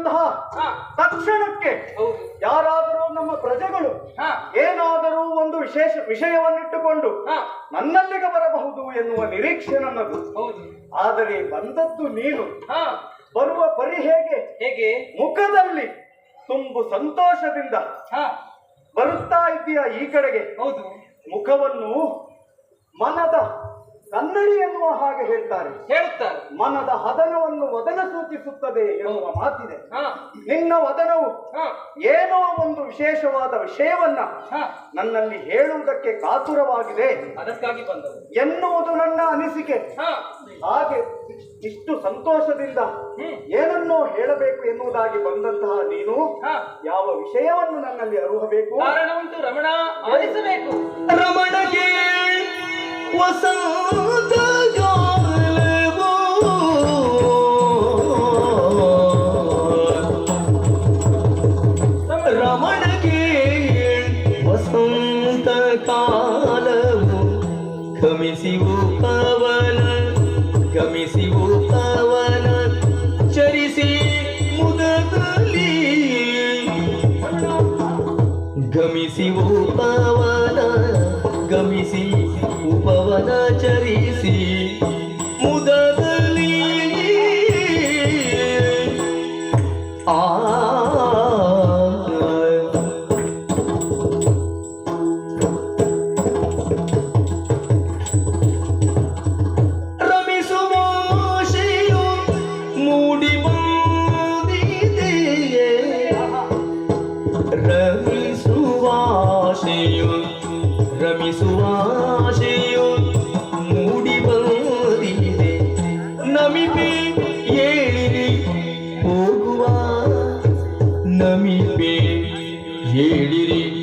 ಬಂದಂತಹ ತಕ್ಷಣಕ್ಕೆ ಯಾರಾದರೂ ನಮ್ಮ ಪ್ರಜೆಗಳು ಏನಾದರೂ ಒಂದು ವಿಶೇಷ ವಿಷಯವನ್ನಿಟ್ಟುಕೊಂಡು ನನ್ನಲ್ಲಿಗೆ ಬರಬಹುದು ಎನ್ನುವ ನಿರೀಕ್ಷೆ ನನ್ನದು. ಆದರೆ ಬಂದದ್ದು ನೀನು. ಬರುವ ಪರಿ ಹೇಗೆ? ಹೇಗೆ? ಮುಖದಲ್ಲಿ ತುಂಬು ಸಂತೋಷದಿಂದ ಬರುತ್ತಾ ಇದೆಯಾ ಈ ಕಡೆಗೆ? ಹೌದು. ಮುಖವನ್ನು ಮನದ ಕನ್ನಡಿ ಎನ್ನುವ ಹಾಗೆ ಹೇಳ್ತಾರೆ. ಹೇಳ್ತಾರೆ. ಮನದ ಹದನವನ್ನು ವದನ ಸೂಚಿಸುತ್ತದೆ ಎನ್ನುವ ಮಾತಿದೆ. ಹಾ. ನಿನ್ನ ವದನವು ಹಾ. ಏನೋ ಒಂದು ವಿಶೇಷವಾದ ವಿಷಯವನ್ನ ಹಾ. ನನ್ನಲ್ಲಿ ಹೇಳುವುದಕ್ಕೆ ಕಾತುರವಾಗಿದೆ ಅದಕ್ಕಾಗಿ ಬಂದವು. ಎನ್ನುವುದು ನನ್ನ ಅನಿಸಿಕೆ. ಹಾ. ಹಾಗೆ ಇಷ್ಟು ಸಂತೋಷದಿಂದ ಹ್ಮ್. ಏನನ್ನೋ ಹೇಳಬೇಕು ಎನ್ನುವುದಾಗಿ ಬಂದಂತಹ ನೀನು ಹಾ. ಯಾವ ವಿಷಯವನ್ನು ನನ್ನಲ್ಲಿ ಅರುಹಬೇಕು? ಕಾರಣ ಉಂಟು ರಮಣ ಆಲಿಸಬೇಕು. ರಮಣಗೆ ಗಮಿಸಿವು ಪವನ ಗಮಿಸಿವು ಪವನ ಚರಿಸಿ ಮುದದಲ್ಲಿ ಗಮಿಸಿ ಉಪವನ ಗಮಿಸಿ ಉಪವನ ಚರಿಸಿ ಮುದದಲ್ಲಿ ಆ ರಮಿಸುವ ಆಶೆಯು ಹೇಳಿರಿ